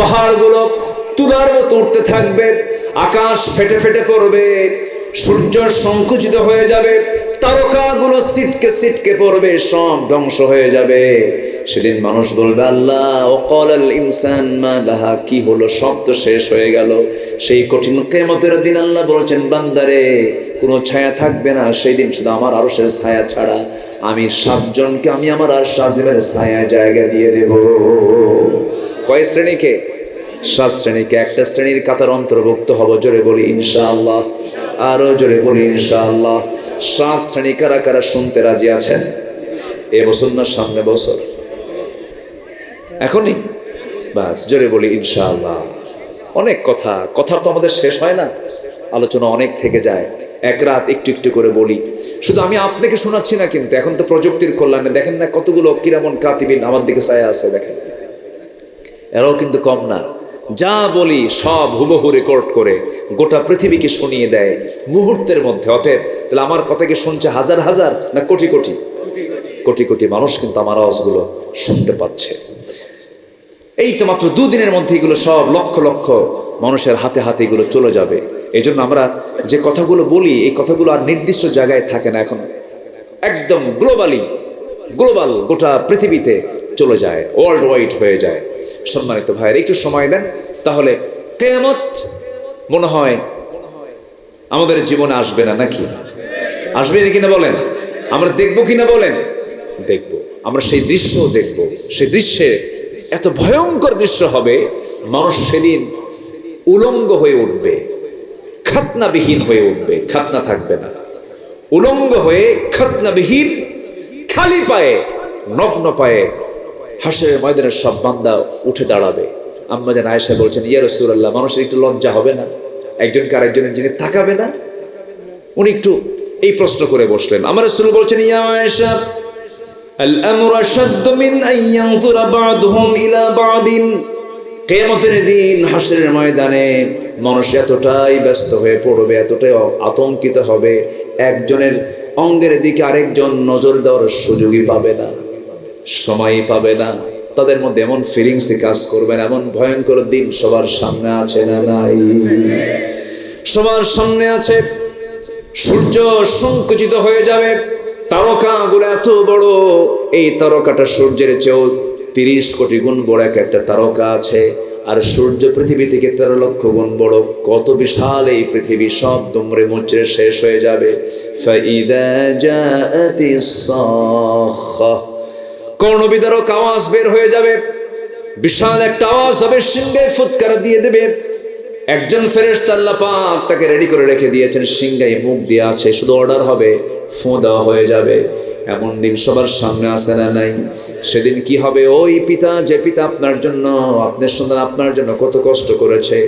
পাহাড়গুলো তুলার মতো উঠতে থাকবে, আকাশ ফেটে ফেটে পড়বে, সূর্য সংকুচিত হয়ে যাবে, তারকাগুলো সিটকে সিটকে পড়বে, সব ধ্বংস হয়ে যাবে। সেদিন মানুষ বলবে, আল্লাহ আল ইনসান মা লাহা, কি হলো? সব তো শেষ হয়ে গেল। সেই কঠিন কেমতের দিন আল্লাহ বলছেন, বান্দারে, কোনো ছায়া থাকবে না সেই দিন শুধু আমার আরও সে ছায়া ছাড়া আমি সাতজনকে, আমি আমার আর সাজিমের ছায়া জায়গা দিয়ে দেব। কয় শ্রেণীকে? সাত শ্রেণীকে। একটা শ্রেণির কাতার অন্তর্ভুক্ত হব, জোরে বলি ইনশাআল্লাহ। আরও জোরে বলি ইনশাআল্লাহ। সাত শ্রেণি কারা কারা শুনতে রাজি আছেন? এ বছর না সামনে বছর? এখনই? বাস, জোরে বলি ইনশাআল্লাহ। অনেক কথা কথা তো আমাদের শেষ হয় না। আলোচনা অনেক থেকে যায়। এক রাত একটু একটু করে বলি। শুধু আমি আপনাকে শোনাচ্ছি না কিন্তু, এখন তো প্রযুক্তির কল্যাণে। দেখেন না কতগুলো কিরামন কাতিবিন আমার দিকে ছায়া আছে, দেখেন। এরাও কিন্তু কম না। যা বলি সব হুবহু রেকর্ড করে, গোটা পৃথিবীকে শুনিয়ে দেয় মুহূর্তের মধ্যে। অতএব, তাহলে আমার কথাকে শুনছে হাজার হাজার না কোটি কোটি? কোটি কোটি মানুষ কিন্তু আমার আওয়াজগুলো শুনতে পাচ্ছে। এই তো মাত্র দুদিনের মধ্যে এগুলো সব লক্ষ লক্ষ মানুষের হাতে হাতে এগুলো চলে যাবে। এই আমরা যে কথাগুলো বলি, এই কথাগুলো আর নির্দিষ্ট জায়গায় থাকে না এখন। একদম গ্লোবালি গ্লোবাল গোটা পৃথিবীতে চলে যায় ওয়ার্ল্ড ওয়াইড হয়ে যায়। সম্মানিত ভাইয়ের, একটু সময় দেন তাহলে কেমত মনে হয় আমাদের জীবনে আসবে না, নাকি? আসবে না কিনা বলেন? আমরা দেখব কিনা বলেন? দেখব। আমরা সেই দৃশ্য দেখব। সেই দৃশ্যে এত ভয়ঙ্কর দৃশ্য হবে, মানুষ সেদিন উলঙ্গ হয়ে উঠবে, খাতনাবিহীন হয়ে উঠবে, খাতনা থাকবে না। উলঙ্গ হয়ে খাতনাবিহীন, খালি পায়ে, নগ্ন পায়ে হাসের ময়দানের সব বান্দা উঠে দাঁড়াবে আম্মা যেন আয়েশা বলছেন ইয়া রসুল্লাহ মানুষের একটু লজ্জা হবে না একজনকে আরেকজনের যিনি তাকাবে না উনি একটু এই প্রশ্ন করে বসলেন আমার রসুল বলছেন ইয়া আয়েশা الأمر أشد من أن ينظر بعضهم إلى بعض কেমতের দিন হাসরের ময়দানে মানুষ এতটাই ব্যস্ত হয়ে পড়বে এতটাই আতঙ্কিত হবে একজনের অঙ্গের দিকে আরেকজন নজর দেওয়ার সুযোগই পাবে না সময়ই পাবে না। তাদের মধ্যে এমন ফিলিংসে কাজ করবে না, এমন ভয়ঙ্কর দিন সবার সামনে আছে না নাই। সবার সামনে আছে, সূর্য সংকুচিত হয়ে যাবে তারকাগুলো এত বড়, এই তারকাটা সূর্যের চেয়েও তিরিশ কোটি গুণ বড় এক একটা তারকা আছে। আর সূর্য পৃথিবী থেকে তেরো লক্ষ গুণ বড়, কত বিশাল এই পৃথিবী, সব দুমড়ে মুচড়ে শেষ হয়ে যাবে। ফাইদা জাআতিস সাখা। কর্ণবিদারক আওয়াজ বের হয়ে যাবে। বিশাল একটা আওয়াজ হবে সিংহে ফুৎকার দিয়ে দেবে। একজন ফেরেস আল্লাহ পাক তাকে রেডি করে রেখে দিয়েছেন সিংহাই মুখ দিয়ে আছে, শুধু অর্ডার হবে, ফোঁ দেওয়া হয়ে যাবে। এমন দিন সবার সামনে আসে না নাই। সেদিন কি হবে? ওই পিতা, যে পিতা আপনার জন্য আপনার সন্তান আপনার জন্য কত কষ্ট করেছে।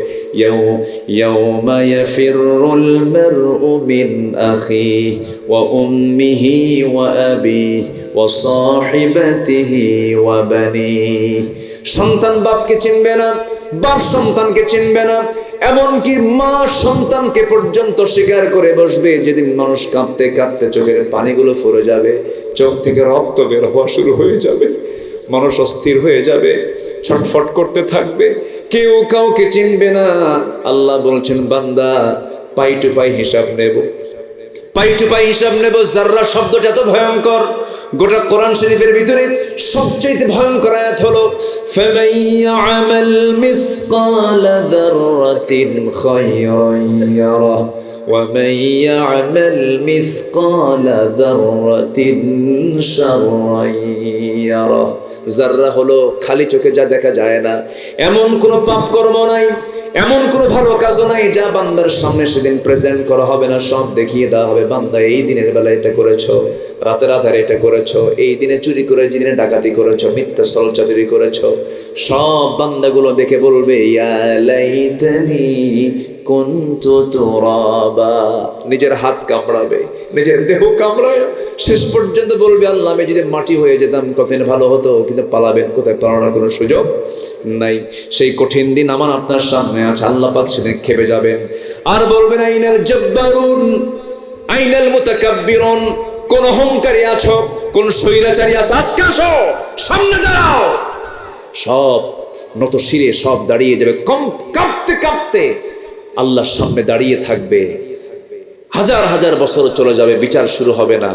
সন্তান বাপকে চিনবে না, বাপ সন্তানকে চিনবে না। এমনকি মা সন্তানকে পর্যন্ত স্বীকার করে বসবে, যেদিন মানুষ কাঁপতে কাঁপতে চোখের পানিগুলো ফুরে যাবে, চোখ থেকে রক্ত বের হওয়া শুরু হয়ে যাবে, মানুষ অস্থির হয়ে যাবে, ছটফট করতে থাকবে, কেউ কাউকে চিনবে না। আল্লাহ বলছেন, বান্দা, পাই টু পাই হিসাব নেব। পাই টু পাই হিসাব নেব জাররা শব্দটা এত ভয়ঙ্কর গোটা কোরআন শরীফের ভিতরে সবচেয়ে ভয়ঙ্কর আয়াত হলো فَمَن يَعْمَلْ مِثْقَالَ ذَرَّةٍ خَيْرًا يَرَهُ وَمَن يَعْمَلْ مِثْقَالَ ذَرَّةٍ شَرًّا يَرَهُ জাররা হলো খালি চোখে যা দেখা যায় না এমন কোনো পাপ কর্ম নাই এমন কোনো ভালো কাজও নাই যা বান্দার সামনে সেদিন প্রেজেন্ট করা হবে না, সব দেখিয়ে দেওয়া হবে। বান্দা, এই দিনের বেলা এটা করেছ, রাতের আধারে এটা করেছ, এই দিনে চুরি করে দিনে ডাকাতি করেছ, মিথ্যা সলচাতুরি করেছ, সব বান্দাগুলো দেখে বলবে নিজের হাত কামড়াবে, নিজের দেহ কামড়ায় শেষ পর্যন্ত বলবে, আল্লাহ, আমি যদি মাটি হয়ে যেতাম কঠিন ভালো হতো, কিন্তু পালাবেন কোথায়? পালানোর কোনো সুযোগ নাই। সেই কঠিন দিন আমার আপনার সামনে আছে, আল্লাহ পাক সেদিন খেপে যাবেন। আর বলবেন, আইনাল জব্বারুন, আইনাল মুতাকাব্বিরুন, কোন অহংকারী আছো, কোন স্বৈরাচারী আছো, আজকে আসো, সামনে দাঁড়াও। সব নত শিরে সব দাঁড়িয়ে যাবে, কম কাঁপতে কাঁপতে আল্লাহর সামনে দাঁড়িয়ে থাকবে। হাজার হাজার বছর চলে যাবে, বিচার শুরু হবে না।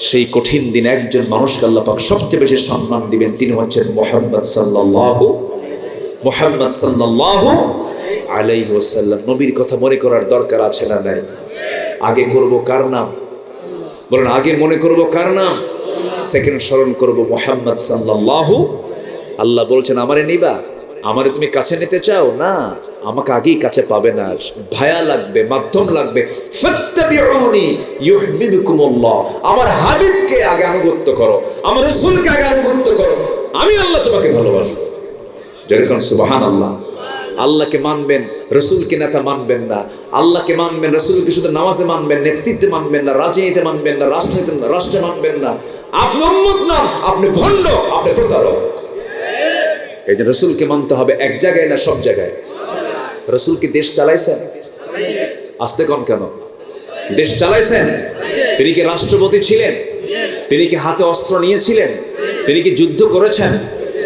সেই কঠিন দিন একজন মানুষকে আল্লাহ পাক সবচেয়ে বেশি সম্মান দিবেন, তিনি হচ্ছেন মোহাম্মদ সাল্লাল্লাহু, মোহাম্মদ সাল্লাহ আলাইহি নবীর কথা মনে করার দরকার আছে না নাই? আগে করব কার নাম? বলেন, আগে মনে করব কার নাম? সেকেন্ড স্মরণ করব মোহাম্মদ সাল্লাল্লাহু। আল্লাহ বলছেন, আমারে নিবা। আমারে তুমি কাছে নিতে চাও? না। আমাকে আগেই কাছে পাবে না। ভায়া লাগবে, মাধ্যম লাগবে। আমার হাবিবকে আগে আনুগত্য করো। আমার রাসূলকে আগে আনুগত্য করো। আমি আল্লাহ তোমাকে ভালোবাসবো যেরকম সুবাহান আল্লাহ আল্লাহকে মানবেন, রসুলকে নেতা মানবেন না। আল্লাহকে মানবেন, রসুলকে শুধু নামাজে মানবেন, নেতৃত্বে মানবেন না, রাজনীতিতে মানবেন না, রাষ্ট্রনীতি, রাষ্ট্রে মানবেন না। আপনি উম্মত না আপনি ভণ্ড, আপনি প্রতারক। এই যে রসুলকে মানতে হবে এক জায়গায় না সব জায়গায়? রসুল কি দেশ চালাইছেন? আসতে কন কেন? দেশ চালাইছেন? তিনি কি রাষ্ট্রপতি ছিলেন? তিনি কি হাতে অস্ত্র নিয়েছিলেন? তিনি কি যুদ্ধ করেছেন?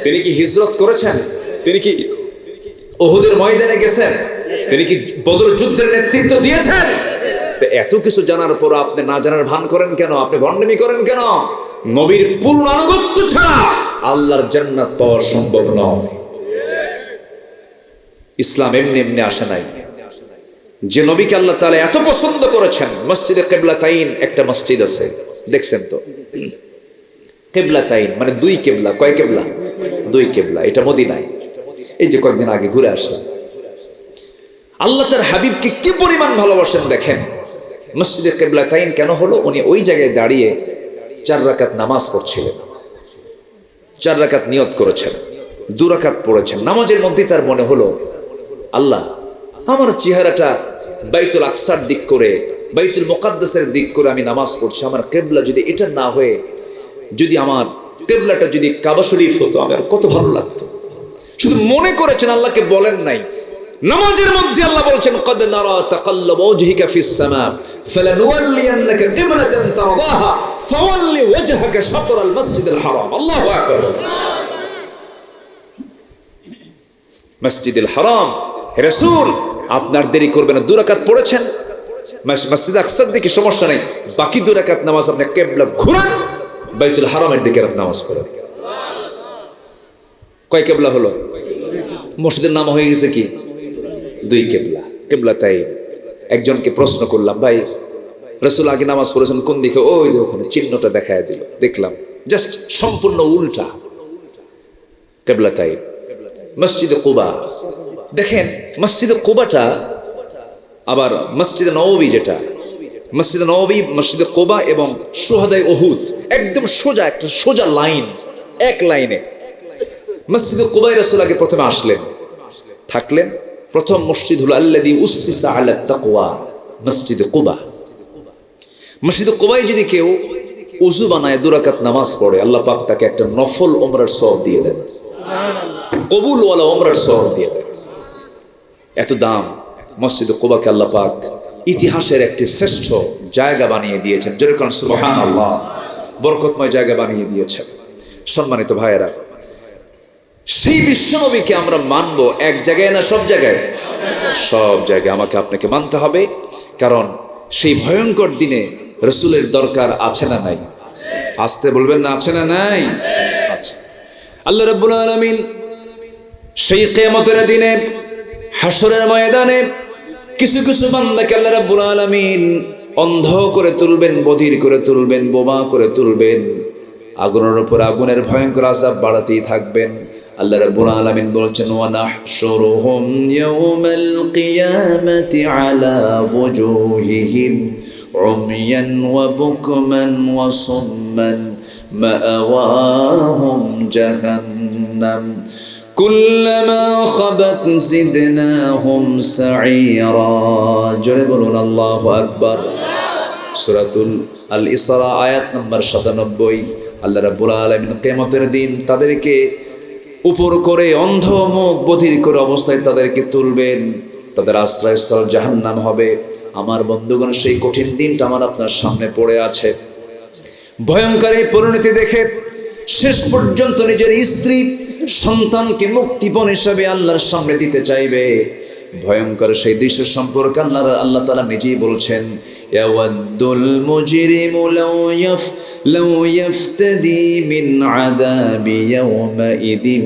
তিনি কি হিজরত করেছেন? তিনি কি ওহুদের ময়দানে গেছেন? তিনি কি বদর যুদ্ধের নেতৃত্ব দিয়েছেন? এত কিছু জানার পর আপনি না জানার ভান করেন কেন? আপনি ভণ্ডামি করেন কেন? নবীর পূর্ণ আনুগত্য ছাড়া আল্লাহর জান্নাত পাওয়া সম্ভব নয়। ইসলাম এমনি এমনি আসে নাই। যে নবীকে আল্লাহ তাআলা এত পছন্দ করেছেন, মসজিদে কেবলা তাইন একটা মসজিদ আছে, দেখছেন তো? কেবলা তাইন মানে দুই কেবলা, কয় কেবলা? দুই কেবলা, এটা মদিনায়। এই যে কয়েকদিন আগে ঘুরে আসলাম। আল্লাহ তার হাবিবকে কি পরিমাণ ভালোবাসেন দেখেন? মসজিদে কেবলা তাইন কেন হলো? উনি ওই জায়গায় দাঁড়িয়ে চার রাকাত নামাজ পড়ছিলেন। চার রাকাত নিয়ত করেছেন, দু রাকাত পড়েছেন। নামাজের মধ্যে তার মনে হলো, আল্লাহ, আমার চেহারাটা বাইতুল আকসার দিক করে, বাইতুল মোকাদ্দাসের দিক করে আমি নামাজ পড়ছি। আমার কেবলা যদি এটা না হয়ে, যদি আমার কেবলাটা যদি কাবা শরীফ হতো, আমার কত ভালো লাগতো। শুধু মনে করেছেন, আল্লাহকে বলেন নাই নামাজের মধ্যে আল্লাহ বলছেন, কদ নারা তাকাল্লাব ওয়াজহিকা ফিস সামা ফালানুওয়াল্লিয়ান্নাকা কিবলাতান তারদাহা, ফাওয়াল্লি ওয়াজহাকা শাতরাল মাসজিদিল হারাম। আল্লাহু আকবার মসজিদুল হারাম, হে রাসূল, আপনার দেরি করবেন না দুরাকাত পড়েছেন। মস- মসজিদ আকসার দিকে সমস্যা নেই, বাকি দুরাকাত নামাজ আপনি কেবলা ঘুরান, বাইতুল হারামের দিকে আপনি নামাজ পড়েন। কয় কেবলা হলো? মসজিদের নাম হয়ে গেছে কি? দুই কেবলা। কেবলা তাই একজনকে প্রশ্ন করলাম, ভাই, রসুল আগে নামাজ পড়েছেন কোন দিকে? ওই যে ওখানে চিহ্নটা দেখায় দিল। দেখলাম, জাস্ট সম্পূর্ণ উল্টা। কেবলা তাই মসজিদে কুবা। দেখেন, মসজিদে কুবাটা আবার মসজিদে নবী যেটা। মসজিদে নবী মসজিদে কোবা এবং সোহাদাই ওহুদ একদম সোজা একটা সোজা লাইন, এক লাইনে। মসজিদে কোবাই রসুল আগে প্রথমে আসলেন। থাকলেন প্রথম মসজিদ হলো আল্লাদি উসিসা আলা তাকওয়া, মসজিদে কোবা। মসজিদে কোবাই যদি কেউ উজু বানায় দুরাকাত নামাজ পড়ে, আল্লাহ পাক তাকে একটা নফল ওমরার সব দিয়ে দেন। কবুলওয়ালা ওমরার সব দিয়ে দেন। এত দাম, মসজিদ কোবাকে আল্লাহ পাক ইতিহাসের একটি শ্রেষ্ঠ জায়গা বানিয়ে দিয়েছেন। যেরকম সুবহান আল্লাহ বরকতময় জায়গা বানিয়ে দিয়েছেন। সম্মানিত ভাইয়েরা সেই বিশ্বনবীকে আমরা মানবো এক জায়গায় না সব জায়গায়? সব জায়গায় আমাকে আপনাকে মানতে হবে, কারণ সেই ভয়ঙ্কর দিনে রসুলের দরকার আছে না নাই? আসতে বলবেন না, আছে না নাই? আছে। আল্লাহ রাব্বুল আলামিন সেই কেয়ামতের দিনে হাসরের ময়দানে কিছু কিছু বান্দাকে আল্লাহ রাব্বুল আলামিন অন্ধ করে তুলবেন, বধির করে তুলবেন, বোমা করে তুলবেন। আগুনের উপর আগুনের ভয়ঙ্কর আযাব বাড়াতেই থাকবেন। আল্লাহ রাব্বুল আলামিন বলছেন ওয়া নাহশুরুহুম ইয়াউমাল কিয়ামাতি আলা ওয়াজুহিহিম উমিয়ান ওয়া বুকমান ওয়া সুম্মান মাআওয়াহুম জাহান্নাম। কুল্লামা খাবাত জিদনাহুম সাঈরা। জোরে বলুন, আল্লাহু আকবার। সূরাতুল আল ইসরা আয়াত নম্বর 97 আল্লাহ রাব্বুল আলামিন কিয়ামতের দিন তাদেরকে উপর করে অন্ধ মুখ বধির করে অবস্থায় তাদেরকে তুলবেন। তাদের আশ্রয়স্থল জাহান্নাম হবে। আমার বন্ধুগণ, সেই কঠিন দিনটা আমার আপনার সামনে পড়ে আছে। ভয়ঙ্কর এই পরিণতি দেখে শেষ পর্যন্ত নিজের স্ত্রী সন্তানকে মুক্তিপণ হিসাবে আল্লাহর সামনে দিতে চাইবে। ভয়ঙ্কর সেই দৃশ্য সম্পর্কে আল্লাহ আল্লাহ তালা নিজেই বলছেন আযাবি ইয়াওমাইদিন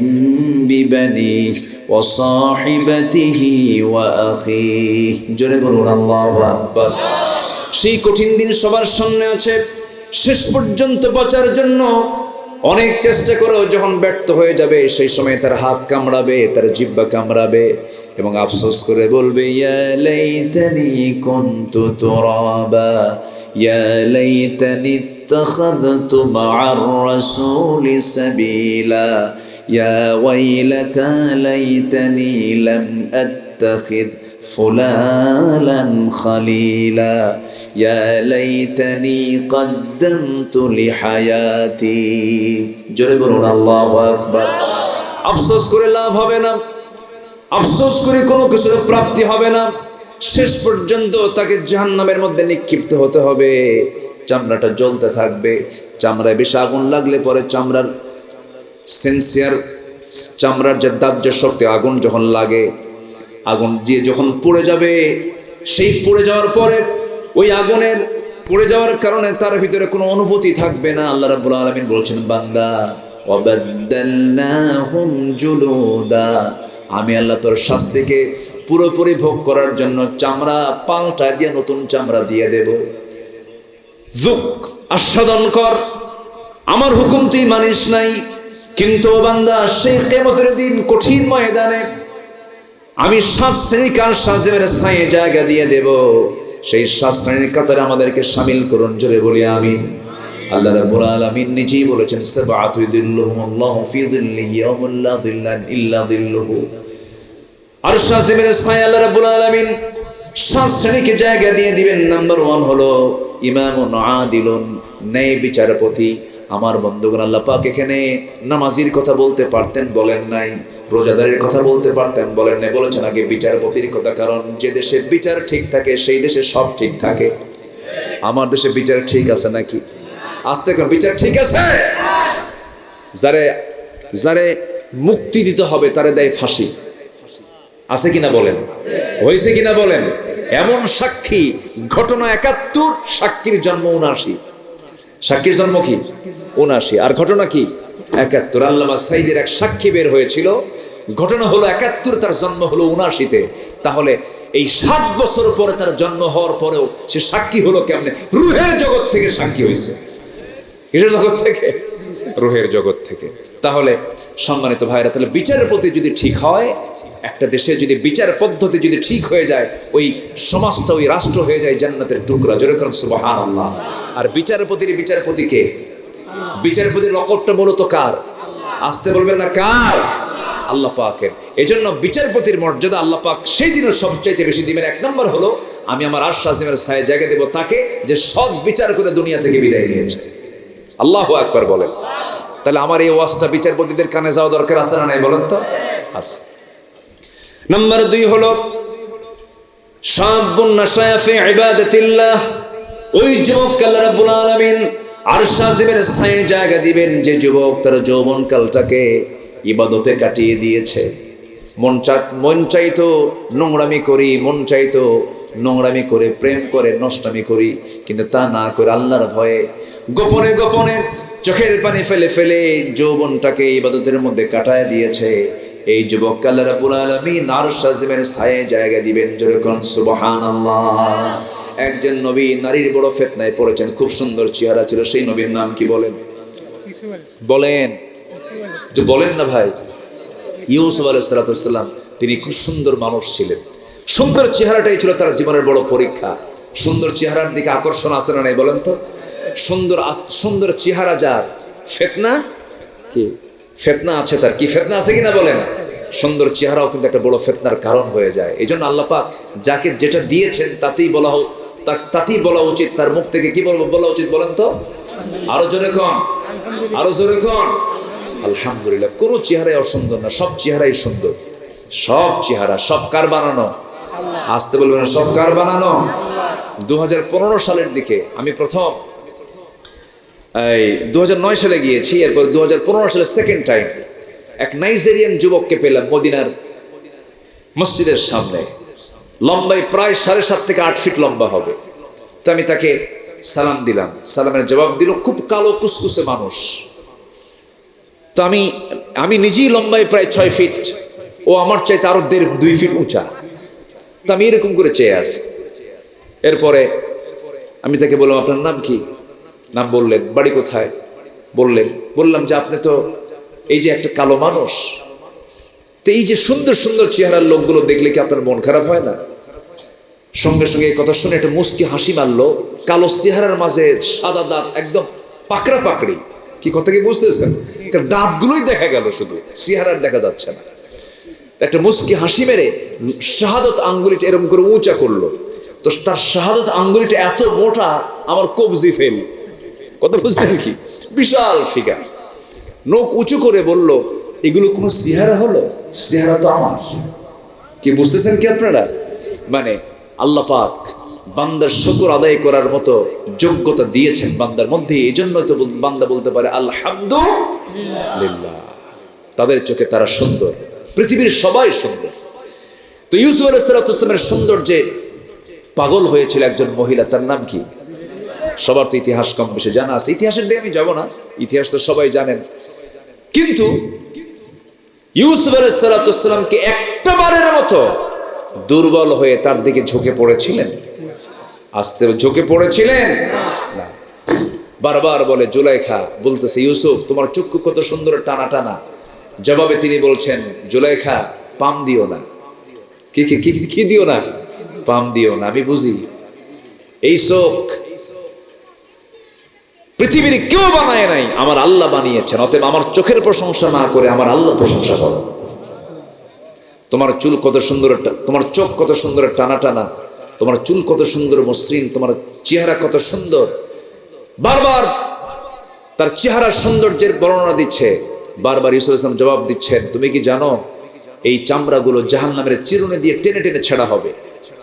বিবানিহি ওয়া সাহিবাতিহি ওয়া আখিহি জোরে বলুন, আল্লাহু আকবার। সেই কঠিন দিন সবার সামনে আছে। শেষ পর্যন্ত বাঁচার জন্য অনেক চেষ্টা করেও যখন ব্যর্থ হয়ে যাবে, সেই সময় তার হাত কামড়াবে, তার জিব্বা কামড়াবে এবং আফসোস করে বলবে, ইয়া লাইতানি কুনতু তুরাবা, ইয়া লাইতানি اتخذت مع الرسول سبيلا يا ويلتى ليتني لم أتخذ فلانا خليلا يا ليتني قدمت لحياتي জোরে বলুন আল্লাহু আকবার আফসোস করে লাভ হবে না আফসোস করে কোনো কিছুর প্রাপ্তি হবে না শেষ পর্যন্ত তাকে জাহান্নামের মধ্যে নিক্ষিপ্ত হতে হবে চামড়াটা জ্বলতে থাকবে, চামড়ায় বেশি আগুন লাগলে পরে চামড়ার সেন্সিয়ার চামড়ার যে দাহ্য শক্তি, আগুন যখন লাগে, আগুন দিয়ে যখন পড়ে যাবে, সেই পড়ে যাওয়ার পরে ওই আগুনের পড়ে যাওয়ার কারণে তার ভিতরে কোনো অনুভূতি থাকবে না। আল্লাহ রাব্বুল আলামিন বলছেন, বান্দা আমি আল্লাহ তোর শাস্তিকে পুরোপুরি ভোগ করার জন্য চামড়া পাল্টা দিয়ে নতুন চামড়া দিয়ে দেব। জুক আস্বাদন কর। আমার হুকুম তুই মানিস নাই। কিন্তু বান্দা সেই কেমতের দিন কঠিন ময়দানে আমি সাত শ্রেণি কার সাজের ছায়ে জায়গা দিয়ে দেব। সেই সাত শ্রেণির কাতারে আমাদেরকে সামিল করুন, জোরে বলি আমি আল্লাহ রাব্বুল আলামিন নিজেই বলেছেন, সাবআতু যিল্লুহুমুল্লাহু ফি যিল্লিহি ইয়াউমুল লা যিল্লা ইল্লা যিল্লুহু। আর সাজের ছায়ে আল্লাহ রাব্বুল আলামিন সাত শ্রেণীকে জায়গা দিয়ে দিবেন। নাম্বার ওয়ান হলো ইমামুন আদিলুন, ন্যায় বিচারপতি। আমার বন্ধুগণ, আল্লাহ পাক এখানে নামাজির কথা বলতে পারতেন, বলেন নাই। রোজাদারের কথা বলতে পারতেন, বলেন নাই। বলেছেন আগে বিচারপতির কথা, কারণ যে দেশে বিচার ঠিক থাকে, সেই দেশে সব ঠিক থাকে। আমার দেশে বিচার ঠিক আছে নাকি? আসতে কোন বিচার ঠিক আছে? যারে যারে মুক্তি দিতে হবে, তারে দেয় ফাঁসি। আছে কিনা বলেন? হয়েছে কিনা বলেন? এমন সাক্ষী, ঘটনা একাত্তর, সাক্ষীর জন্ম উনাশি সাক্ষীর জন্ম কি? উনাশি আর ঘটনা কি? একাত্তর। আল্লামা সাইদের এক সাক্ষী বের হয়েছিল। ঘটনা হলো একাত্তর, তার জন্ম হলো উনাশিতে তাহলে এই সাত বছর পরে তার জন্ম হওয়ার পরেও সে সাক্ষী হলো কেমনে? রুহের জগৎ থেকে সাক্ষী হয়েছে। কিসের জগৎ থেকে? রুহের জগৎ থেকে। তাহলে সম্মানিত ভাইরা, তাহলে বিচারের প্রতি যদি ঠিক হয় একটা দেশে যদি বিচার পদ্ধতি যদি ঠিক হয়ে যায়, ওই সমাজটা, ওই রাষ্ট্র হয়ে যায় জান্নাতের টুকরা। যেরকম সুবাহান আল্লাহ আর বিচারপতির বিচারপতিকে বিচারপতির রকটটা মূলত কার? আসতে বলবেন না, কার? আল্লাহ পাকের। এই জন্য বিচারপতির মর্যাদা আল্লাহ পাক সেই দিনও সবচাইতে বেশি দিবেন। এক নম্বর হলো, আমি আমার আশ্বাসের সায় জায়গা দেব তাকে যে সৎ বিচার করে দুনিয়া থেকে বিদায় নিয়েছে। আল্লাহ একবার বলেন। তাহলে আমার এই ওয়াজটা বিচারপতিদের কানে যাওয়া দরকার আছে না নাই বলেন তো? আছে। নাম্বার দুই হলো মন চাইতো নোংরামি করি, মন চাইতো নোংরামি করে, প্রেম করে, নষ্টামি করি, কিন্তু তা না করে আল্লাহর ভয়ে গোপনে গোপনে চোখের পানি ফেলে ফেলে যৌবনটাকে ইবাদতের মধ্যে কাটায় দিয়েছে। এই যুবক আল্লাহ রাব্বুল আলামিন আরশ আজিমের ছায়ে জায়গা দিবেন জোরে সুবহানাল্লাহ। একজন নবী নারীর বড় ফেতনায় পড়েছেন, খুব সুন্দর চেহারা ছিল, সেই নবীর নাম কি বলেন? বলেন। যে বলেন না ভাই। ইউসুফ আলাইসালাম তিনি খুব সুন্দর মানুষ ছিলেন। সুন্দর চেহারাটাই ছিল তার জীবনের বড় পরীক্ষা। সুন্দর চেহারার দিকে আকর্ষণ আছে না নাই বলেন তো? সুন্দর আস- সুন্দর চেহারা যার। ফেতনা? কি? ফেতনা আছে তার। কি ফেতনা আছে কিনা বলেন? সুন্দর চেহারাও কিন্তু একটা বড় ফেতনার কারণ হয়ে যায়। এই জন্য আল্লাপাক যাকে যেটা দিয়েছেন তাতেই বলা হোক তাতেই বলা উচিত। তার মুখ থেকে কি বলব বলা উচিত বলেন তো? আরও জোরে কম আরও জোরে কম আলহামদুলিল্লাহ কোনো চেহারাই অসুন্দর না সব চেহারাই সুন্দর। সব চেহারা সব কার বানানো? আসতে বলবেন না, সব কার বানানো? দু হাজার পনেরো সালের দিকে আমি প্রথম এই দু সালে গিয়েছি, এরপর দু হাজার পনেরো সালে সেকেন্ড টাইম এক নাইজেরিয়ান যুবককে পেলাম মদিনার মসজিদের সামনে। লম্বায় প্রায় সাড়ে সাত থেকে আট ফিট লম্বা হবে। তো আমি তাকে সালাম দিলাম। সালামের জবাব দিল, খুব কালো, কুসকুসে মানুষ। তো আমি আমি নিজেই লম্বায় প্রায় ছয় ফিট, ও আমার চাইতে আরও দেড়, দুই ফিট উঁচা। তো আমি এরকম করে চেয়ে আছি। এরপরে আমি তাকে বললাম, আপনার নাম কি? নাম বললেন, বাড়ি কোথায়? বললেন, বললাম যে, আপনি তো এই যে একটা কালো মানুষ, তো এই যে সুন্দর সুন্দর চেহারার লোকগুলো দেখলে কি আপনার মন খারাপ হয় না? সঙ্গে সঙ্গে এই কথা শুনে একটা মুস্কি হাসি মারলো, কালো চেহারার মাঝে সাদা দাঁত একদম পাকড়া পাকড়ি। কি কথা কি বুঝতেছেন? দাঁতগুলোই দেখা গেল শুধু, চেহারার দেখা যাচ্ছে না। একটা মুস্কি হাসি মেরে শাহাদত আঙ্গুলিটা এরকম করে উঁচা করল। তো তার শাহাদত আঙ্গুলিটা এত মোটা, আমার কবজি ফেল। কথা বুঝলেন কি? বিশাল ফিগার নোক উঁচু করে বলল, এগুলো কোনো সিহারা হলো? সিহারা তো আমার। কি বুঝতেছেন কি আপনারা? মানে আল্লাহ পাক বান্দার শুকর আদায় করার মতো যোগ্যতা দিয়েছেন বান্দার মধ্যে এই জন্য তো বান্দা বলতে পারে, আলহামদুলিল্লাহ। তাদের চোখে তারা সুন্দর, পৃথিবীর সবাই সুন্দর। তো ইউসুফ আলাইসালামের সৌন্দর্যে পাগল হয়েছিল একজন মহিলা, তার নাম কি? সবার তো ইতিহাস কম বেশি জানা আছে। ইতিহাসের দিয়ে আমি যাব না। ইতিহাস তো সবাই জানেন। কিন্তু ইউসুফ আলাইসালামকে একটা বারের মতো দুর্বল হয়ে তার দিকে ঝুঁকে পড়েছিলেন? আস্তে ঝুঁকে পড়েছিলেন? বারবার বলে, জুলাইখা, বলতেছে, ইউসুফ, তোমার চক্ষু কত সুন্দর, টানা টানা। জবাবে তিনি বলছেন, জুলাইখা, পাম দিও না। কি, কি- কি দিও না? পাম দিও না। আমি বুঝি। এই চোখ পৃথিবীর কেউ বানায় নাই। আমার আল্লাহ বানিয়েছেন, অতএব আমার চোখের প্রশংসা না করে আমার আল্লাহ প্রশংসা করো। তোমার চুল কত সুন্দর, তোমার চোখ কত সুন্দর, টানা টানা। তোমার চুল কত সুন্দর, মসৃণ, তোমার চেহারা কত সুন্দর। বারবার তার চেহারার সৌন্দর্যের বর্ণনা দিচ্ছে। বারবার ইসুল ইসলাম জবাব দিচ্ছেন তুমি কি জানো, এই চামড়াগুলো জাহান নামের চিরুনি দিয়ে টেনে টেনে ছেঁড়া হবে।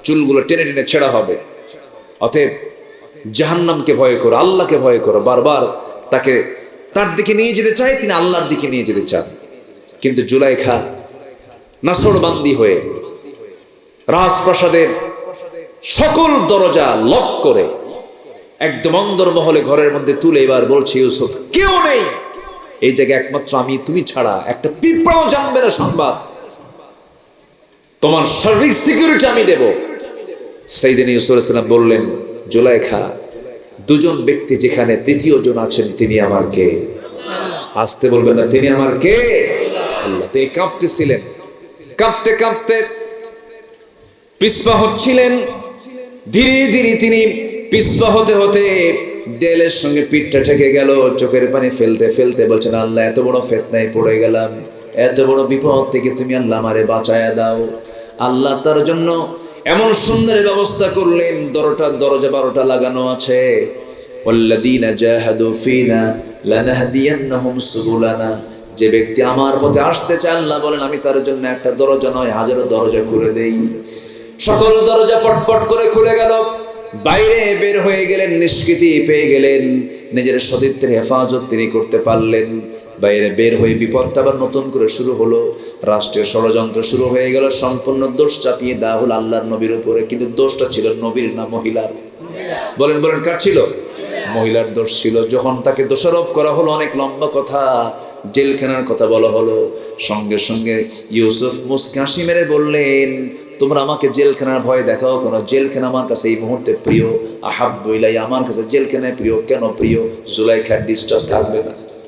চুলগুলো টেনে টেনে ছেঁড়া হবে। অতএব জাহান্নামকে ভয় করো, আল্লাহকে ভয় করো, বারবার তাকে তার দিকে নিয়ে যেতে চায়, তিনি আল্লাহর দিকে নিয়ে যেতে চান। কিন্তু জুলাইখা নাসরবান্দি হয়ে রাজপ্রাসাদের সকল দরজা লক করে একদম অন্দরমহলে ঘরের মধ্যে তুলে এবার বলছে, ইউসুফ, কেউ নেই। এই জায়গায় একমাত্র আমি, তুমি ছাড়া একটা পিঁপড়াও জানবে না সংবাদ। তোমার সার্বিক সিকিউরিটি আমি দেব। সেই দিন ইউসুফ ইসলাম বললেন, জুলাইখা, দুজন ব্যক্তি যেখানে তৃতীয় জন আছেন, তিনি আমার কে? আসতে বলবেন না, তিনি আমার কে? তিনি কাঁপতেছিলেন। কাঁপতে কাঁপতে পিসপা হচ্ছিলেন। ধীরে ধীরে তিনি পিসপা হতে হতে দেলের সঙ্গে পিঠটা ঠেকে গেল, চোখের পানি ফেলতে ফেলতে বলছেন, আল্লাহ, এত বড় ফেতনায় পড়ে গেলাম। এত বড় বিপদ থেকে তুমি আল্লাহ আমারে বাঁচায়া দাও। আল্লাহ তার জন্য এমন সুন্দর ব্যবস্থা করলেন, দরটা, দরজা বারোটা লাগানো আছে। যে ব্যক্তি আমার পথে আসতে চান না, বলেন, আমি তার জন্য একটা দরজা নয়, হাজারো দরজা খুলে দেই। সকল দরজা পটপট করে খুলে গেল। বাইরে বের হয়ে গেলেন, নিষ্কৃতি পেয়ে গেলেন। নিজের সতীত্বের হেফাজত তিনি করতে পারলেন। বাইরে বের হয়ে বিপদটা আবার নতুন করে শুরু হলো। রাষ্ট্রীয় ষড়যন্ত্র শুরু হয়ে গেল, সম্পূর্ণ দোষ চাপিয়ে দেওয়া হলো আল্লাহর নবীর উপরে। কিন্তু দোষটা ছিল নবীর না মহিলার? বলেন বলেন, কার ছিল? মহিলার দোষ ছিল যখন তাকে দোষারোপ করা হলো অনেক লম্বা কথা, জেলখানার কথা বলা হলো। সঙ্গে সঙ্গে ইউসুফ মুসকে হাসি মেরে বললেন, তোমরা আমাকে জেলখানার ভয় দেখাও কেন? জেলখানা আমার কাছে এই মুহূর্তে প্রিয়। আহাব্ব ইলাই আমার কাছে জেলখানায় প্রিয়। কেন প্রিয়? জুলাই জুলাইখার ডিস্টার্ব থাকবে না।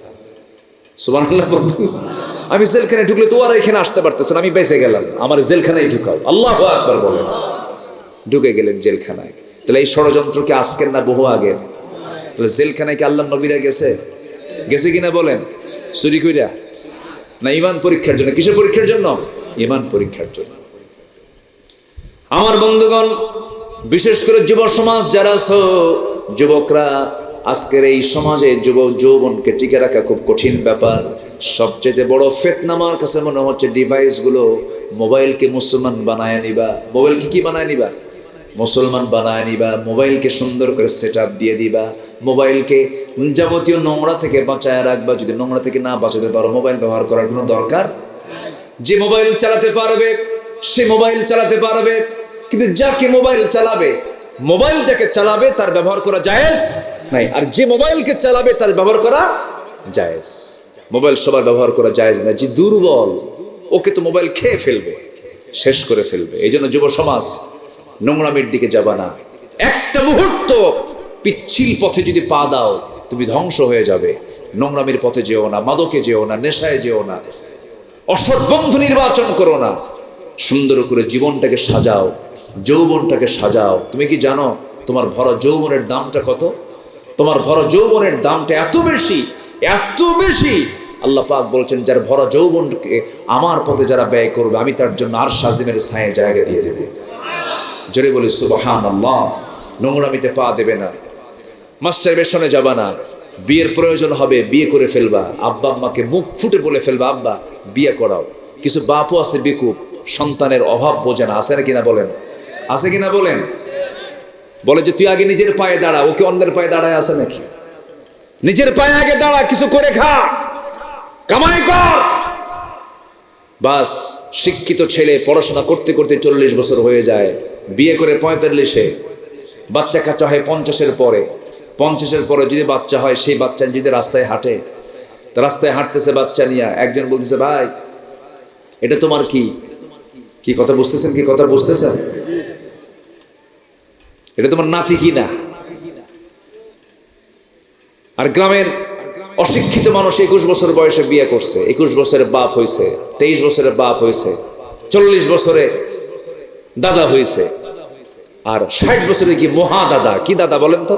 আমি জেলখানায় ঢুকলে তো আর এখানে আসতে পারতেছেন আমি বেঁচে গেলাম। আমার জেলখানায় ঢুকাও। আল্লাহ আকবার বলেন। ঢুকে গেলেন জেলখানায়। তাহলে এই ষড়যন্ত্র কি আজকের না বহু আগের? তাহলে জেলখানায় কি আল্লাহ নবীরা গেছে? গেছে কিনা বলেন? চুরি কইরা? না ইমান পরীক্ষার জন্য? কিসের পরীক্ষার জন্য? ইমান পরীক্ষার জন্য। আমার বন্ধুগণ, বিশেষ করে যুব সমাজ যারা যুবকরা আজকের এই সমাজে যুব যৌবনকে টিকে রাখা খুব কঠিন ব্যাপার। সবচেয়ে বড় ফেতনামার কাছে মনে হচ্ছে ডিভাইসগুলো মোবাইলকে মুসলমান বানায় নিবা। মোবাইলকে কি বানায় নিবা? মুসলমান বানায় নিবা, মোবাইলকে সুন্দর করে সেট দিয়ে দিবা। মোবাইলকে যাবতীয় নোংরা থেকে বাঁচায় রাখবা, যদি নোংরা থেকে না বাঁচাতে পারো, মোবাইল ব্যবহার করার কোনো দরকার? যে মোবাইল চালাতে পারবে, সে মোবাইল চালাতে পারবে, কিন্তু যাকে মোবাইল চালাবে মোবাইল যাকে চালাবে, তার ব্যবহার করা জায়েজ? নাই। আর যে মোবাইলকে চালাবে, তার ব্যবহার করা জায়েজ। মোবাইল সবার ব্যবহার করা জায়েজ না। যে দুর্বল, ওকে তো মোবাইল খেয়ে ফেলবে, শেষ করে ফেলবে। এই জন্য যুব সমাজ, নোংরামির দিকে যাবা না। একটা মুহূর্ত পিচ্ছিল পথে যদি পা দাও, তুমি ধ্বংস হয়ে যাবে। নোংরামির পথে যেও না, মাদকে যেও না, নেশায় যেও না। অসৎ বন্ধু নির্বাচন করো না। সুন্দর করে জীবনটাকে সাজাও। যৌবনটাকে সাজাও। তুমি কি জানো তোমার ভরা যৌবনের দামটা কত? তোমার ভরা যৌবনের দামটা এত বেশি এত বেশি। আল্লাহ পাক বলছেন, যার ভরা যৌবনকে আমার পথে যারা ব্যয় করবে, আমি তার জন্য আর সাজিমের ছায়ে জায়গা দিয়ে দেবো। জোরে বলি সুবাহান আল্লাহ নোংরামিতে পা দেবে না। মাস্টার বেশনে যাবা না। বিয়ের প্রয়োজন হবে, বিয়ে করে ফেলবা। আব্বা আম্মাকে মুখ ফুটে বলে ফেলবা, আব্বা, বিয়ে করাও। কিছু বাপও আছে বিকুপ সন্তানের অভাব বোঝে না, আছে না কিনা বলেন? আছে কিনা বলেন? বলে যে, তুই আগে নিজের পায়ে দাঁড়া, ওকে অন্যের পায়ে দাঁড়ায় আছে নাকি? নিজের পায়ে আগে দাঁড়া, কিছু করে খা, কামাই কর। বাস, শিক্ষিত ছেলে পড়াশোনা করতে করতে চল্লিশ বছর হয়ে যায়, বিয়ে করে পঁয়তাল্লিশে, বাচ্চা কাচ্চা হয় পঞ্চাশের পরে। পঞ্চাশের পরে যদি বাচ্চা হয়, সেই বাচ্চা যদি রাস্তায় হাঁটে, রাস্তায় হাঁটতেছে বাচ্চা নিয়ে, একজন বলতেছে, ভাই, এটা তোমার কি? কি কথা বুঝতেছেন, কি কথা বুঝতেছেন? এটা তোমার নাতি কি না আর গ্রামের অশিক্ষিত মানুষ একুশ বছর বয়সে বিয়ে করছে, একুশ বছরের বাপ হয়েছে, তেইশ বছরের বাপ হয়েছে, চল্লিশ বছরে দাদা হয়েছে, আর ষাট বছরে কি মহা দাদা? কি দাদা বলেন তো?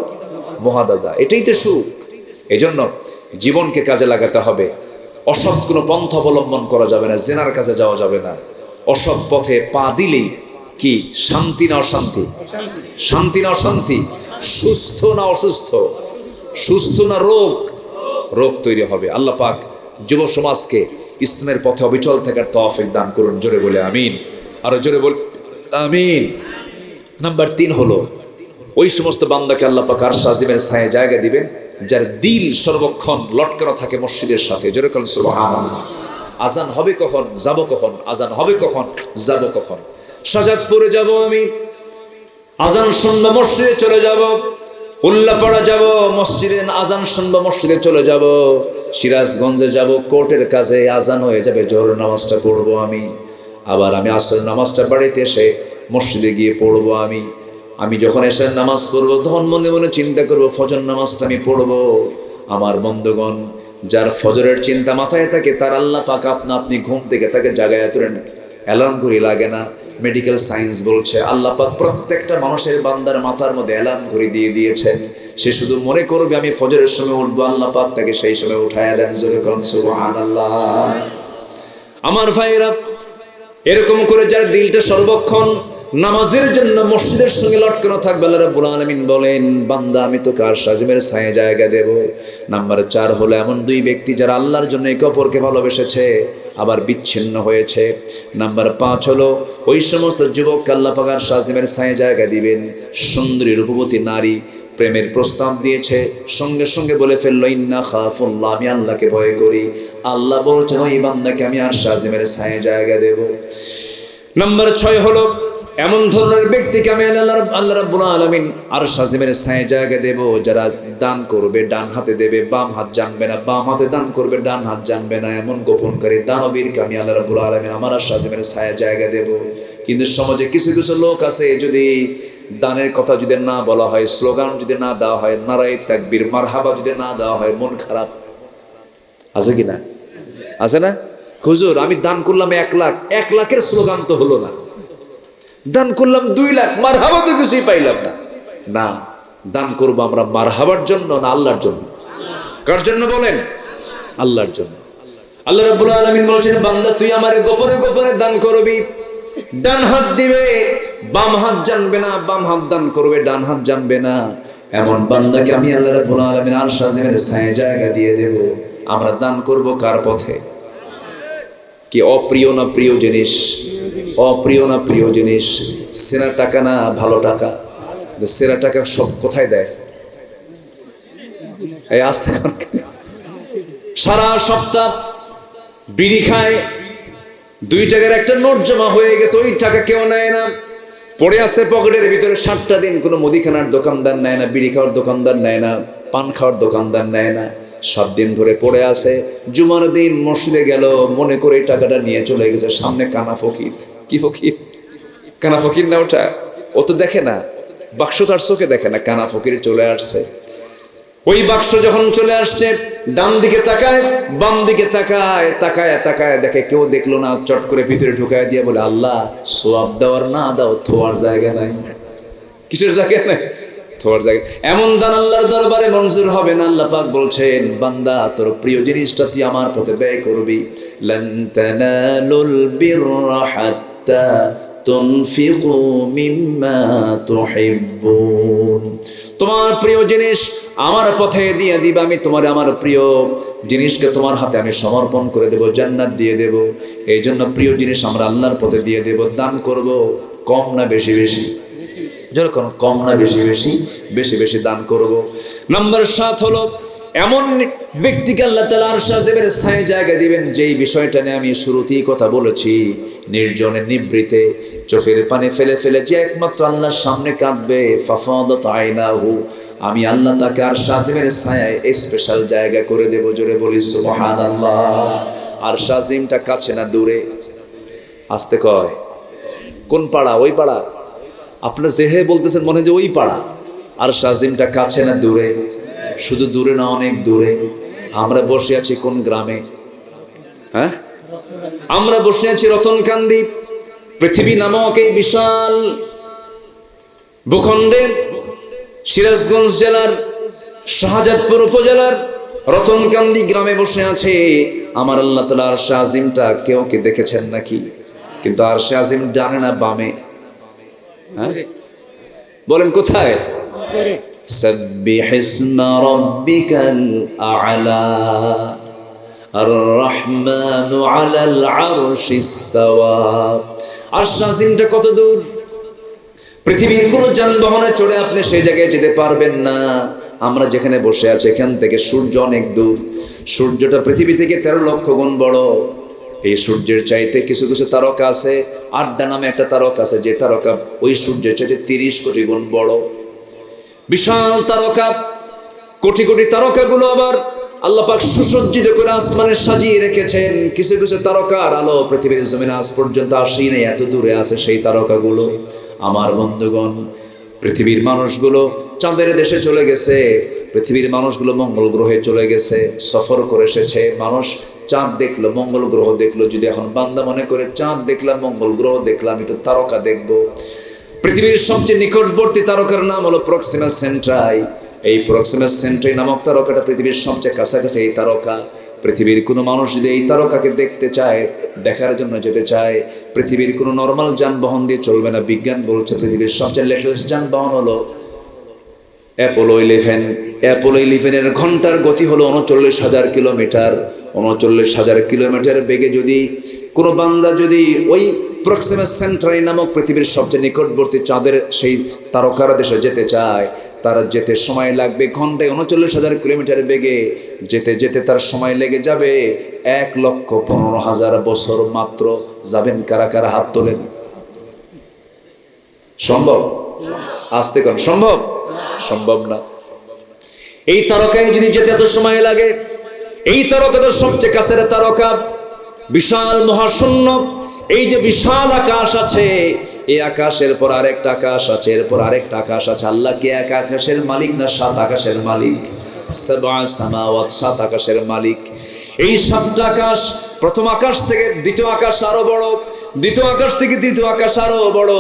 মহা দাদা। এটাই তো সুখ। এই জন্য জীবনকে কাজে লাগাতে হবে। অসৎ কোনো পন্থ অবলম্বন করা যাবে না, জেনার কাছে যাওয়া যাবে না। অসৎ পথে পা দিলেই কি? শান্তি না অশান্তি? শান্তি না অশান্তি? সুস্থ না অসুস্থ? সুস্থ না রোগ? রোগ তৈরি হবে। আল্লাহ পাক যুব সমাজকে ইসলামের পথে অবিচল থাকার তফিক দান করুন। জোরে বলে আমিন। আরও জোরে বল আমিন। নাম্বার তিন হলো, ওই সমস্ত বান্দাকে আল্লাহ পাক আর সাজিমের ছায়ে জায়গা দিবেন, যার দিল সর্বক্ষণ লটকানো থাকে মসজিদের সাথে। জোরে কল সুবহানাল্লাহ। আজান হবে কখন? যাব কখন? আজান হবে কখন? যাব কখন? সাজাদপুরে যাব আমি। আজান শুনব মসজিদে চলে যাব। উল্লাপাড়া যাব। মসজিদে আজান শুনব মসজিদে চলে যাব। সিরাজগঞ্জে যাব। কোর্টের কাজে আজান হয়ে যাবে। জোহর নামাজটা পড়ব আমি। আবার আমি আসর নামাজটা বাড়িতে এসে মসজিদে গিয়ে পড়ব আমি। আমি যখন এসে নামাজ পড়ব তখন মনে মনে চিন্তা করব, ফজর নামাজটা আমি পড়ব। আমার বন্ধগণ যার ফজরের চিন্তা মাথায় থাকে, তার আল্লাহ পাক আপনা আপনি ঘুম থেকে তাকে জাগায় তোলেন অ্যালার্ম ঘড়ি লাগে না মেডিকেল সায়েন্স বলছে, আল্লাহ পাক প্রত্যেকটা মানুষের বান্দার মাথার মধ্যে অ্যালার্ম ঘড়ি দিয়ে দিয়েছেন সে শুধু মনে করবে, আমি ফজরের সময় উঠবো আল্লাহ পাক তাকে সেই সময় উঠায় দেন সুবহানাল্লাহ। আমার ভাইরা এরকম করে যার দিলটা সর্বক্ষণ নামাজের জন্য মসজিদের সঙ্গে লটকানো থাকবে, আল্লাহ রাব্বুল আলামিন বলেন, বান্দা, আমি তোকে আর সাজিমের ছায়ে জায়গা দেব। নাম্বার চার হলো এমন দুই ব্যক্তি যারা আল্লাহর জন্য একে অপরকে ভালোবেসেছে, আবার বিচ্ছিন্ন হয়েছে। নাম্বার পাঁচ হলো, ওই সমস্ত যুবককে আল্লাহ পাকার সাজিমের ছায়ে জায়গা দিবেন। সুন্দরী, রূপবতী নারী প্রেমের প্রস্তাব দিয়েছে। সঙ্গে সঙ্গে বলে ফেলল, ইন্না খাফুল্লাহ, আমি আল্লাহকে ভয় করি। আল্লাহ বলছেন, ওই বান্দাকে আমি আর সাজিমের ছায়ে জায়গা দেব। নাম্বার ছয় হলো এমন ধরনের ব্যক্তিকে আমি আল্লাহ আল্লাহ রাব্বুল আলামিন আর সাজিমের ছায়ে জায়গা দেব, যারা দান করবে, ডান হাতে দেবে, বাম হাত জানবে না, বাম হাতে দান করবে, ডান হাত জানবে না, এমন গোপনকারী দানবীরকে আমি আল্লাহ রাব্বুল আলামিন আমার আর সাজিমের ছায়ে জায়গা দেব। কিন্তু সমাজে কিছু কিছু লোক আছে, যদি দানের কথা যদি না বলা হয়, স্লোগান যদি না দেওয়া হয় নারাই তাকবীর, মারহাবা যদি না দেওয়া হয়, মন খারাপ। আছে কি না? আছে না? হুজুর, আমি দান করলাম এক লাখ, এক লাখের স্লোগান তো হলো না। দান করলাম দুই লাখ মার হাবা তো কিছুই পাইলাম না। না, দান করব আমরা মার হাবার জন্য না আল্লাহর জন্য? কার জন্য বলেন? আল্লাহর জন্য। আল্লাহ রাব্বুল আলামিন বলছেন, বান্দা, তুই আমারে গোপনে গোপনে দান করবি। ডান হাত দিবে, বাম হাত জানবে না, বাম হাত দান করবে, ডান হাত জানবে না। এমন বান্দাকে আমি আল্লাহ রাব্বুল আলামিন আর সাজিমের ছায়ে জায়গা দিয়ে দেব। আমরা দান করব কার পথে? কি অপ্রিয় না প্রিয় জিনিস অপ্রিয় না প্রিয় জিনিস সেরা টাকা না ভালো টাকা সেরা টাকা সব কোথায় দেয় এই সারা সপ্তাহ বিড়ি খায়, দুই টাকার একটা নোট জমা হয়ে গেছে, ওই টাকা কেউ নেয় না। পড়ে আছে পকেটের ভিতরে সাতটা দিন, কোনো মুদিখানার দোকানদার নেয় না, বিড়ি খাওয়ার দোকানদার নেয় না, পান খাওয়ার দোকানদার নেয় না। সাত দিন ধরে পড়ে আছে। জুমার দিন মসজিদে গেল, মনে করে এই টাকাটা নিয়ে চলে গেছে সামনে কানা ফকির। কি ফকির? কানা ফকির না ওটা? ও তো দেখে না। বাক্স তার চোখে দেখে না, কানা ফকির চলে আসছে। ওই বাক্স যখন চলে আসছে, ডান দিকে তাকায়, বাম দিকে তাকায় তাকায় তাকায়, দেখে কেউ দেখল না, চট করে ভিতরে ঢুকায় দিয়ে বলে, আল্লাহ, সোয়াব দেওয়ার না দাও, থোয়ার জায়গা নাই। কিসের জায়গা নাই? জায়গা। এমন দান আল্লাহর দরবারে মঞ্জুর হবে না, আল্লাহ পাক বলছেন, বান্দা, তোর প্রিয় জিনিসটা তুই আমার পথে ব্যয় করবি। লান তানালুল বিররা তোমার প্রিয় জিনিস আমার পথে দিয়ে দিবে, আমি তোমার আমার প্রিয় জিনিসকে তোমার হাতে আমি সমর্পণ করে দেব, জান্নাত দিয়ে দেব। এই জন্য প্রিয় জিনিস আমরা আল্লাহর পথে দিয়ে দেব, দান করব, কম না বেশি বেশি। যেরকম কম না বেশি বেশি বেশি বেশি দান করব। নম্বর সাত হলো, এমন ব্যক্তিকে আল্লাহ তালা আর ছায় জায়গা দিবেন, যেই বিষয়টা নিয়ে আমি শুরুতেই কথা বলেছি। নির্জনে নিবৃতে, চোখের পানি ফেলে ফেলে যে একমাত্র আল্লাহর সামনে কাঁদবে, ফাফাদত আইনাহু, আমি আল্লাহ তাকে আর সাজিমের ছায়ায় স্পেশাল জায়গা করে দেব, জোরে বলি সুবহানাল্লাহ। আর সাজিমটা কাছে না দূরে? আসতে কয়। কোন পাড়া? ওই পাড়া? আপনার জেহে বলতেছেন মনে যে ওই পাড়া। আর সাজিমটা কাছে না দূরে, শুধু দূরে না অনেক দূরে। আমরা বসে আছি কোন গ্রামে? হ্যাঁ? আমরা বসে আছি রতনকান্দি, পৃথিবী নামক এই বিশাল ভূখণ্ডে, সিরাজগঞ্জ জেলার শাহজাদপুর উপজেলার রতনকান্দি গ্রামে বসে আছে। আমার আল্লাহ তালা আর শাহিমটা কেউ কি দেখেছেন নাকি? কিন্তু আর শাহিম জানে না বামে। বলেন কোথায় سبح اسم ربك الأعلى الرحمن على العرش استوى আর শাসিমটা কত দূর পৃথিবীর কোনো যানবাহনে চড়ে আপনি সেই জায়গায় যেতে পারবেন না আমরা যেখানে বসে আছি এখান থেকে সূর্য অনেক দূর সূর্যটা পৃথিবী থেকে তেরো লক্ষ গুণ বড় এই সূর্যের চাইতে কিছু কিছু তারকা আছে। আড্ডা নামে একটা তারকা আছে, যে তারকা ওই সূর্যের চাইতে তিরিশ কোটি গুণ বড়। বিশাল তারকা, কোটি কোটি তারকাগুলো আবার আল্লাপাক সুসজ্জিত করে আসমানে সাজিয়ে রেখেছেন। কিছু কিছু তারকার আলো পৃথিবীর জমিনে আজ পর্যন্ত আসি নেই এত দূরে আছে সেই তারকাগুলো। আমার বন্ধুগণ, পৃথিবীর মানুষগুলো চাঁদের দেশে চলে গেছে। পৃথিবীর মানুষগুলো মঙ্গল গ্রহে চলে গেছে, সফর করে এসেছে। মানুষ চাঁদ দেখল, মঙ্গল গ্রহ দেখল। যদি এখন বান্দা মনে করে চাঁদ দেখলাম, মঙ্গল গ্রহ দেখলাম, একটু তারকা দেখব। পৃথিবীর সবচেয়ে নিকটবর্তী তারকার নাম হলো প্রক্সিমা সেন্ট্রাই। এই প্রক্সিমা সেন্ট্রাই নামক তারকাটা পৃথিবীর সবচেয়ে কাছাকাছি এই তারকা। পৃথিবীর কোনো মানুষ যদি এই তারকাকে দেখতে চায়, দেখার জন্য যেতে চায়, পৃথিবীর কোনো নর্মাল যানবাহন দিয়ে চলবে না। বিজ্ঞান বলছে পৃথিবীর সবচেয়ে লেটেস্ট যানবাহন হলো অ্যাপোলো ইলেভেন অ্যাপোলো ইলেভেনের ঘণ্টার গতি হলো উনচল্লিশ হাজার কিলোমিটার। উনচল্লিশ হাজার কিলোমিটার বেগে যদি কোনো বান্দা যদি ওই প্রক্সিমাস সেন্ট্রাই নামক পৃথিবীর সবচেয়ে নিকটবর্তী চাঁদের সেই তারকার দেশে যেতে চায়, তারা যেতে সময় লাগবে ঘন্টায় উনচল্লিশ হাজার কিলোমিটার বেগে। যেতে যেতে তার সময় লেগে যাবে এক লক্ষ পনেরো হাজার বছর মাত্র। যাবেন কারা কারা হাত তোলেন? সম্ভব? আসতে কোন, সম্ভব? সম্ভব না। এই তারকায় যদি যেতে এত সময় লাগে, এই তারকা তো সবচেয়ে কাছের তারকা। বিশাল মহাশূন্য, এই যে বিশাল আকাশ আছে, এই আকাশের পর আরেকটা আকাশ আছে এরপর আরেকটা আকাশ আছে। আল্লাহ কে এক আকাশের মালিক না সাত আকাশের মালিক? সাত আকাশের মালিক। এই সাতটা আকাশ, প্রথম আকাশ থেকে দ্বিতীয় আকাশ আরও বড়, দ্বিতীয় আকাশ থেকে তৃতীয় আকাশ আরও বড়,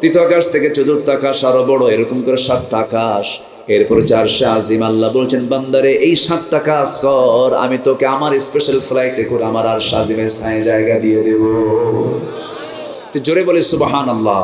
তৃতীয় আকাশ থেকে চতুর্থ আকাশ আরও বড়, এরকম করে সাতটা আকাশ। এরপরে চার আজিম, আল্লাহ বলছেন, বান্দারে, এই সাতটা কাজ কর, আমি তোকে আমার স্পেশাল ফ্লাইটে করে আমার আর সাজিমের ছায় জায়গা দিয়ে দেব। জোরে বলে সুবাহান আল্লাহ